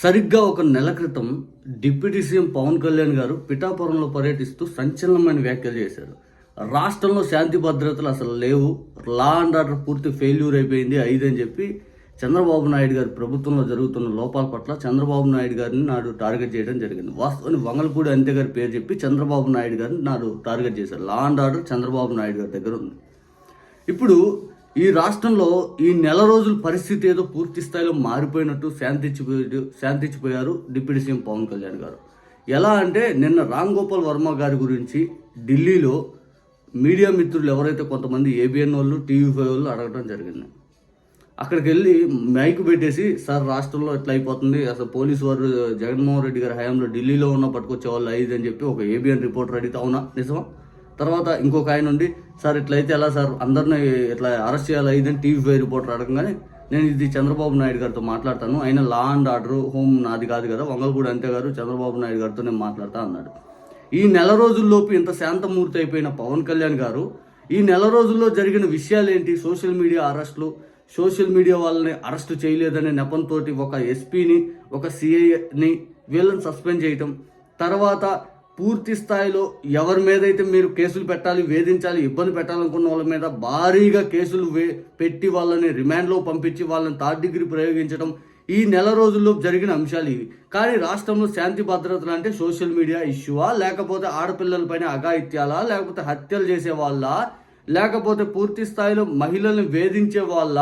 సరిగ్గా ఒక నెల క్రితం డిప్యూటీ సీఎం పవన్ కళ్యాణ్ గారు పిఠాపురంలో పర్యటిస్తూ సంచలనమైన వ్యాఖ్యలు చేశారు. రాష్ట్రంలో శాంతి భద్రతలు అసలు లేవు. లా అండ్ ఆర్డర్ పూర్తి ఫెయిల్యూర్ అయిపోయింది ఐదు అని చెప్పి చంద్రబాబు నాయుడు గారి ప్రభుత్వంలో జరుగుతున్న లోపాల పట్ల చంద్రబాబు నాయుడు గారిని నాడు టార్గెట్ చేయడం జరిగింది. వాస్తవాన్ని వంగలపూడి అంతే గారి పేరు చెప్పి చంద్రబాబు నాయుడు గారిని నాడు టార్గెట్ చేశారు. Law and order Chandrababu Naidu గారి దగ్గర ఉంది. ఇప్పుడు ఈ రాష్ట్రంలో ఈ నెల రోజుల పరిస్థితి ఏదో పూర్తి స్థాయిలో మారిపోయినట్టు శాంతించిపోయాడు శాంతించిపోయారు డిప్యూటీ సీఎం పవన్ కళ్యాణ్ గారు. ఎలా అంటే నిన్న రామ్ గోపాల్ వర్మ గారి గురించి ఢిల్లీలో మీడియా మిత్రులు ఎవరైతే కొంతమంది ఏబిఎన్ వాళ్ళు టీవీ ఫైవ్ వాళ్ళు అడగడం జరిగింది. అక్కడికి వెళ్ళి మైక్ పెట్టేసి సార్ రాష్ట్రంలో ఎట్లా అయిపోతుంది? అసలు పోలీసు వారు జగన్మోహన్ రెడ్డి గారి హయాంలో ఢిల్లీలో ఉన్న పట్టుకొచ్చే వాళ్ళు ఐదు అని చెప్పి ఒక ఏబిఎన్ రిపోర్టర్ అడిగితే అవునా? నిజమా? తర్వాత ఇంకొక ఆయన ఉండి సార్ ఇట్లయితే ఎలా సార్? అందరిని ఇట్లా అరెస్ట్ చేయాలి ఇదని టీవీ ఫైవ్ రిపోర్టర్ అడగగానే నేను ఇది చంద్రబాబు నాయుడు గారితో మాట్లాడతాను. ఆయన లా అండ్ ఆర్డర్ హోమ్ నాది కాదు కదా వంగలపూడి అంతే గారు చంద్రబాబు నాయుడు గారితో నేను మాట్లాడతా అన్నాడు. ఈ నెల రోజుల్లోపు ఇంత శాంతమూర్తి అయిపోయిన పవన్ కళ్యాణ్ గారు ఈ నెల రోజుల్లో జరిగిన విషయాలు ఏంటి సోషల్ మీడియా అరెస్టులు సోషల్ మీడియా వాళ్ళని అరెస్ట్ చేయలేదనే నెపంతో ఒక ఎస్పీని ఒక సిఐని వీళ్ళని సస్పెండ్ చేయటం తర్వాత పూర్తి స్థాయిలో ఎవరి మీద అయితే మీరు కేసులు పెట్టాలి వేధించాలి ఇబ్బంది పెట్టాలనుకున్న వాళ్ళ మీద భారీగా కేసులు వే పెట్టి వాళ్ళని రిమాండ్లో పంపించి వాళ్ళని థర్డ్ డిగ్రీ ప్రయోగించడం ఈ నెల రోజుల్లో జరిగిన అంశాలు ఇవి. కానీ రాష్ట్రంలో శాంతి భద్రతలు అంటే సోషల్ మీడియా ఇష్యూవా లేకపోతే ఆడపిల్లలపైన అఘాయిత్యాలా లేకపోతే హత్యలు చేసే వాళ్ళ లేకపోతే పూర్తి స్థాయిలో మహిళల్ని వేధించే వాళ్ళ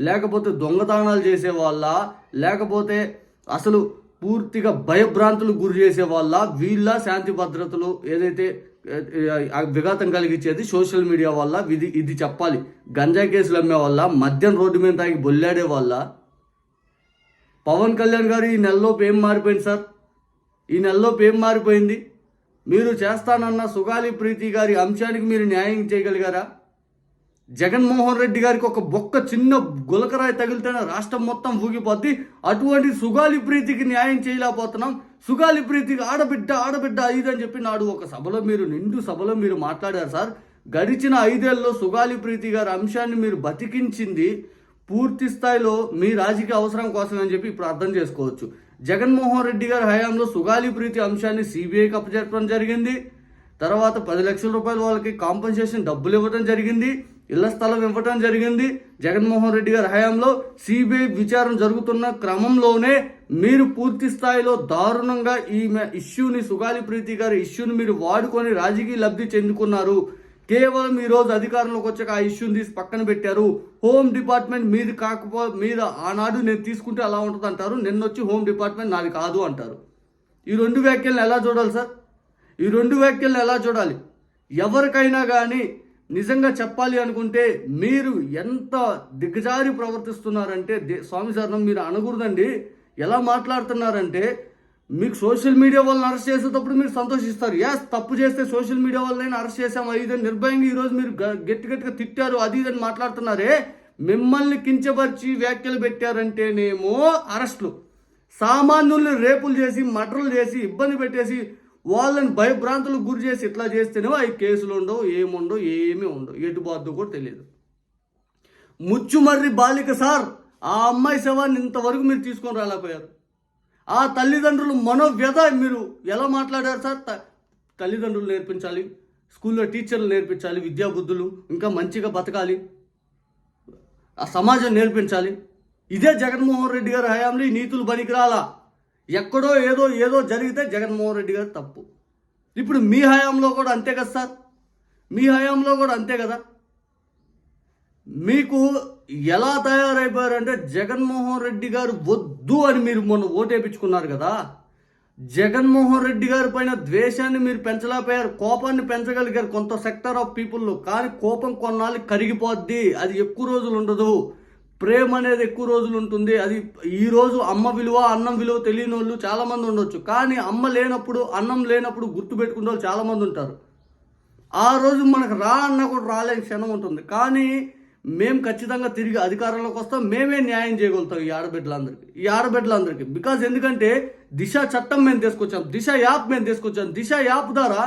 లేకపోతే దొంగతనాలు చేసే వాళ్ళ లేకపోతే అసలు పూర్తిగా భయభ్రాంతులకు గురి చేసే వాళ్ళ వీళ్ళ శాంతి భద్రతలు ఏదైతే విఘాతం కలిగించేది సోషల్ మీడియా వల్ల ఇది ఇది చెప్పాలి. గంజాయి కేసులు అమ్మే వల్ల మద్యం రోడ్డు మీద తాగి బొల్లాడే వల్ల పవన్ కళ్యాణ్ గారు ఈ నెలలోపు ఏం మారిపోయింది సార్? ఈ నెలలోపు ఏం మారిపోయింది? మీరు చేస్తానన్న సుగాలి ప్రీతి గారి అంశానికి మీరు న్యాయం చేయగలిగారా? జగన్మోహన్ రెడ్డి గారికి ఒక బొక్క చిన్న గులకరాయి తగిలితేనే రాష్ట్రం మొత్తం ఊగిపోద్ది. అటువంటి సుగాలి ప్రీతికి న్యాయం చేయలేకపోతున్నాం. సుగాలి ప్రీతికి ఆడబిడ్డ ఆడబిడ్డ ఐదని చెప్పి నాడు ఒక సభలో మీరు నిండు సభలో మీరు మాట్లాడారు సార్. గడిచిన ఐదేళ్ళలో సుగాలి ప్రీతి గారి అంశాన్ని మీరు బతికించింది పూర్తి స్థాయిలో మీ రాజకీయ అవసరం కోసం అని చెప్పి ఇప్పుడు అర్థం చేసుకోవచ్చు. జగన్మోహన్ రెడ్డి గారి హయాంలో సుగాలి ప్రీతి అంశాన్ని సిబిఐకి అప్పచెప్పడం జరిగింది. తర్వాత పది లక్షల రూపాయల వాళ్ళకి కాంపన్సేషన్ డబ్బులు ఇవ్వడం జరిగింది. ఇళ్ళ స్థలం ఇవ్వటం జరిగింది. జగన్మోహన్ రెడ్డి గారి హయాంలో సిబిఐ విచారణ జరుగుతున్న క్రమంలోనే మీరు పూర్తి స్థాయిలో దారుణంగా ఈ ఇష్యూని సుగాలి ప్రీతి గారి ఇష్యూని మీరు వాడుకొని రాజకీయ లబ్ధి చెందుకున్నారు. కేవలం ఈ రోజు అధికారంలోకి వచ్చాక ఆ ఇష్యూని తీసి పక్కన పెట్టారు. హోమ్ డిపార్ట్మెంట్ మీది కాకపో మీద ఆనాడు నేను తీసుకుంటే అలా ఉంటుంది అంటారు. నిన్న వచ్చి హోమ్ డిపార్ట్మెంట్ నాది కాదు అంటారు. ఈ రెండు వ్యాఖ్యలను ఎలా చూడాలి సార్? ఈ రెండు వ్యాఖ్యలను ఎలా చూడాలి? ఎవరికైనా కానీ నిజంగా చెప్పాలి అనుకుంటే మీరు ఎంత దిగజారి ప్రవర్తిస్తున్నారంటే దే- స్వామి శరణం మీరు అనకూడదండి. ఎలా మాట్లాడుతున్నారంటే మీకు సోషల్ మీడియా వాళ్ళని అరెస్ట్ చేసేటప్పుడు మీరు సంతోషిస్తారు. యాస్ తప్పు చేస్తే సోషల్ మీడియా వాళ్ళని అరెస్ట్ చేసాము ఇది నిర్భయంగా ఈరోజు మీరు గ- గట్టి గట్టిగా తిట్టారు అది ఇదని మాట్లాడుతున్నారే మిమ్మల్ని కించపరిచి వ్యాఖ్యలు పెట్టారంటేనేమో అరెస్టులు. సామాన్యుల్ని రేపులు చేసి మటర్లు చేసి ఇబ్బంది పెట్టేసి వాళ్ళని భయభ్రాంతులకు గురి చేసి ఇట్లా చేస్తేనేమో అవి కేసులు ఉండవు ఏముండవు ఏమీ ఉండవు. ఎటు బాధ కూడా తెలియదు. ముచ్చుమర్రి బాలిక సార్ ఆ అమ్మాయి శవాన్ని ఇంతవరకు మీరు తీసుకొని రాలేకపోయారు. ఆ తల్లిదండ్రులు మనోవ్యధ మీరు ఎలా మాట్లాడారు సార్? తల్లిదండ్రులు నేర్పించాలి స్కూల్లో టీచర్లు నేర్పించాలి విద్యాబుద్ధులు ఇంకా మంచిగా బతకాలి ఆ సమాజం నేర్పించాలి. ఇదే జగన్మోహన్ రెడ్డి గారి హయాంలో ఈ నీతులు పనికిరాలా? ఎక్కడో ఏదో ఏదో జరిగితే జగన్మోహన్ రెడ్డి గారు తప్పు. ఇప్పుడు మీ హయాంలో కూడా అంతే కదా సార్? మీ హయాంలో కూడా అంతే కదా? మీకు ఎలా తయారైపోయారంటే జగన్మోహన్ రెడ్డి గారు వద్దు అని మీరు మొన్న ఓటేపించుకున్నారు కదా? జగన్మోహన్ రెడ్డి గారి పైన ద్వేషాన్ని మీరు పెంచలేకపోయారు కోపాన్ని పెంచగలిగారు కొంత సెక్టర్ ఆఫ్ పీపుల్లో కానీ కోపం కొన్నాళ్ళు కరిగిపోద్ది. అది ఎక్కువ రోజులు ఉండదు. ప్రేమ అనేది ఎక్కువ రోజులు ఉంటుంది. అది ఈరోజు అమ్మ విలువ అన్నం విలువ తెలియని వాళ్ళు చాలామంది ఉండొచ్చు. కానీ అమ్మ లేనప్పుడు అన్నం లేనప్పుడు గుర్తుపెట్టుకునే వాళ్ళు చాలామంది ఉంటారు. ఆ రోజు మనకు రా అన్న కూడా రాలేని క్షణం ఉంటుంది. కానీ మేము ఖచ్చితంగా తిరిగి అధికారంలోకి వస్తాం. మేమే న్యాయం చేయగలుగుతాం ఈ ఆడబిడ్డలందరికీ. ఈ ఆడబిడ్డలందరికీ. బికాజ్ ఎందుకంటే దిశ చట్టం మేము తీసుకొచ్చాం. దిశ యాప్ మేము తీసుకొచ్చాం. దిశ యాప్ ద్వారా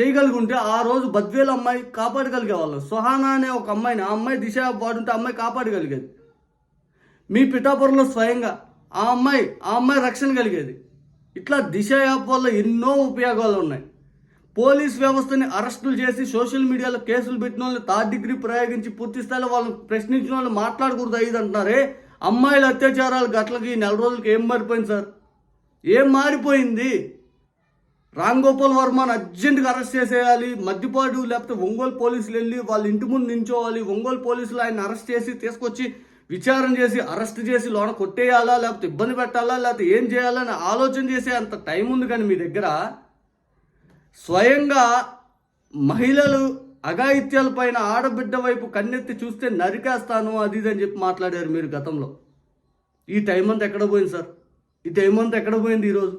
చేయగలిగుంటే ఆ రోజు బద్వేల అమ్మాయి కాపాడగలిగే వాళ్ళం సుహానా అనే ఒక అమ్మాయిని ఆ అమ్మాయి దిశ యాప్ వాడుంటే ఆ అమ్మాయి కాపాడగలిగేది. మీ పిఠాపురంలో స్వయంగా ఆ అమ్మాయి ఆ అమ్మాయి రక్షణ కలిగేది. ఇట్లా దిశ యాప్ వల్ల ఎన్నో ఉపయోగాలు ఉన్నాయి. పోలీస్ వ్యవస్థని అరెస్టులు చేసి సోషల్ మీడియాలో కేసులు పెట్టిన వాళ్ళు థర్డ్ డిగ్రీ ప్రయోగించి పూర్తి స్థాయిలో వాళ్ళని ప్రశ్నించిన వాళ్ళు మాట్లాడకూడదు అయ్యింది అంటున్నారే? అమ్మాయిల అత్యాచారాలు గట్లకి నెల రోజులకి ఏం మారిపోయింది సార్? ఏం మారిపోయింది? రామ్ గోపాల్ వర్మను అర్జెంటుగా అరెస్ట్ చేసేయాలి మద్దిపాడు లేకపోతే ఒంగోలు పోలీసులు వెళ్ళి వాళ్ళ ఇంటి ముందు నించోవాలి ఒంగోలు పోలీసులు ఆయన అరెస్ట్ చేసి తీసుకొచ్చి విచారణ చేసి అరెస్ట్ చేసి లోన కొట్టేయాలా లేకపోతే ఇబ్బంది పెట్టాలా లేకపోతే ఏం చేయాలని ఆలోచన చేసే అంత టైం ఉంది కానీ మీ దగ్గర. స్వయంగా మహిళలు అఘాయిత్యాల పైన ఆడబిడ్డ వైపు కన్నెత్తి చూస్తే నరికేస్తాను అది ఇది అని చెప్పి మాట్లాడారు మీరు గతంలో. ఈ టైం అంతా ఎక్కడ పోయింది సార్? ఈ టైం అంతా ఎక్కడ పోయింది ఈరోజు?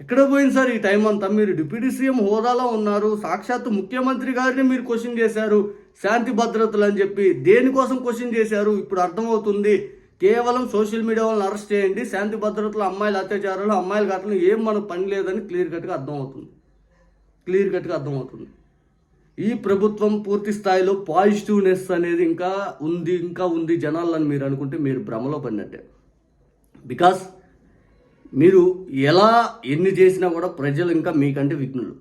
ఎక్కడ పోయింది సార్ ఈ టైం అంతా? మీరు డిప్యూటీ సీఎం హోదాలో ఉన్నారు సాక్షాత్తు ముఖ్యమంత్రి గారిని మీరు క్వశ్చన్ చేశారు. శాంతి భద్రతలు అని చెప్పి దేనికోసం క్వశ్చన్ చేశారు? ఇప్పుడు అర్థమవుతుంది. కేవలం సోషల్ మీడియా వాళ్ళని అరెస్ట్ చేయండి. శాంతి భద్రతలు అమ్మాయిల అత్యాచారాలు అమ్మాయిల ఘటనలు ఏం మనకు పని లేదని క్లియర్ కట్గా అర్థమవుతుంది. క్లియర్ కట్గా అర్థమవుతుంది. ఈ ప్రభుత్వం పూర్తి స్థాయిలో పాజిటివ్నెస్ అనేది ఇంకా ఉంది ఇంకా ఉంది జనాలని మీరు అనుకుంటే మీరు భ్రమలో పడినట్టే. బికాస్ మీరు ఎలా ఎన్ని చేసినా కూడా ప్రజలు ఇంకా మీకంటే విఘ్నులు.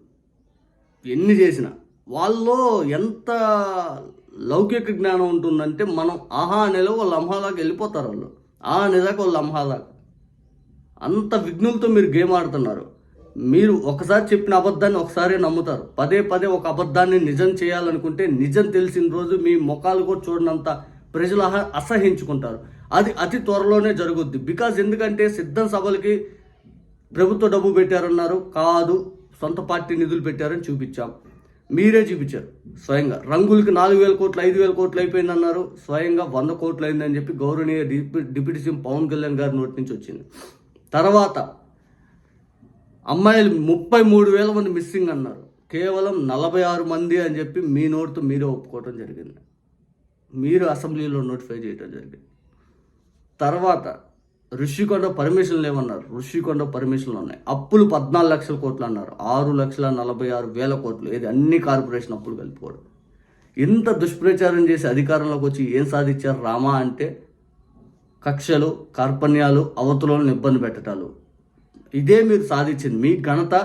ఎన్ని చేసినా. వాళ్ళలో ఎంత లౌకిక జ్ఞానం ఉంటుందంటే మనం ఆహా అనేలో వాళ్ళు అంహాదాకా వెళ్ళిపోతారు వాళ్ళు. ఆ అనేదాకా వాళ్ళు అంహాదాకా అంత విఘ్నంతో మీరు గేమ్ ఆడుతున్నారు. మీరు ఒకసారి చెప్పిన అబద్ధాన్ని ఒకసారి నమ్ముతారు. పదే పదే ఒక అబద్ధాన్ని నిజం చేయాలనుకుంటే నిజం తెలిసిన రోజు మీ ముఖాలు కూడా చూడనంత ప్రజలు అసహించుకుంటారు. అది అతి త్వరలోనే జరుగుద్ది. బికాజ్ ఎందుకంటే సిద్ధం సభలకి ప్రభుత్వ డబ్బు పెట్టారన్నారు. కాదు సొంత పార్టీ నిధులు పెట్టారని చూపించాం. మీరే చూపించారు. స్వయంగా. రంగులకి నాలుగు వేల కోట్లు ఐదు వేల కోట్లు అయిపోయిందన్నారు. స్వయంగా వంద కోట్లు అయిందని చెప్పి గౌరవనీయ డిప్యూటీ సీఎం పవన్ కళ్యాణ్ గారి నోటి నుంచి వచ్చింది. తర్వాత అమ్మాయిలు ముప్పై మూడు వేల మంది మిస్సింగ్ అన్నారు. కేవలం నలభై ఆరు మంది అని చెప్పి మీ నోటితో మీరే ఒప్పుకోవడం జరిగింది. మీరు అసెంబ్లీలో నోటిఫై చేయడం జరిగింది. తర్వాత ఋషికొండ పర్మిషన్లు ఏమన్నారు? ఋషికొండ పర్మిషన్లు ఉన్నాయి. అప్పులు పద్నాలుగు లక్షల కోట్లు అన్నారు. ఆరు లక్షల నలభై ఆరు వేల కోట్లు. ఇది అన్ని కార్పొరేషన్ అప్పులు కలిపిపోవడం ఇంత దుష్ప్రచారం చేసి అధికారంలోకి వచ్చి ఏం సాధించారు రామా అంటే కక్షలు కార్పణ్యాలు అవతలను ఇబ్బంది పెట్టడాలు ఇదే మీరు సాధించింది. మీ ఘనత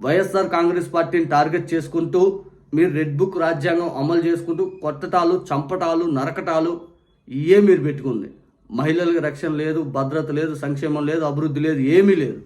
వైఎస్ఆర్ కాంగ్రెస్ పార్టీని టార్గెట్ చేసుకుంటూ మీరు రెడ్ బుక్ రాజ్యాంగం అమలు చేసుకుంటూ కొట్టటాలు చంపటాలు నరకటాలు ఇవే మీరు పెట్టుకుంది. మహిళలకు రక్షణ లేదు భద్రత లేదు సంక్షేమం లేదు అభివృద్ధి లేదు ఏమీ లేదు.